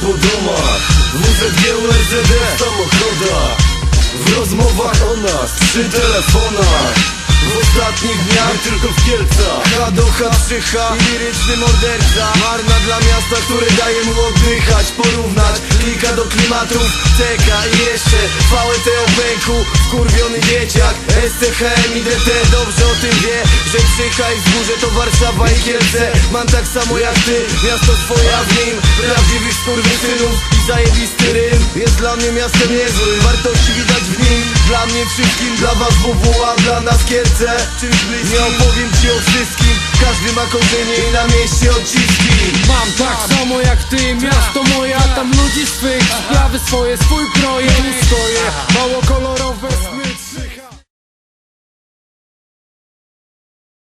po domach WZG, USD w samochodach W rozmowach o nas, przy telefonach. W ostatnich dniach nie tylko w Kielcach. H do H, 3H, liryczny morderca. Marna dla miasta, które daje mu oddychać Porównać klika do klimatów TK i jeszcze. VT o pęku Wkurwiony dzieciak. SCHM i DT Dobrze o tym wie, że Krzycha i Wzgórze to Warszawa i Kielce. Mam tak samo jak ty, miasto swoje, w nim Prawdziwych skurwysynów zajebisty rym. Jest dla mnie miastem niezłym, wartości widać w nim. Dla mnie wszystkim, dla was WW, a dla nas Kielce. Czymś bliskim, nie opowiem ci o wszystkim? Każdy ma korzenie i na mieście odciski ludzi swych. Sprawy swoje, swój projekt. Stoję mało kolorowy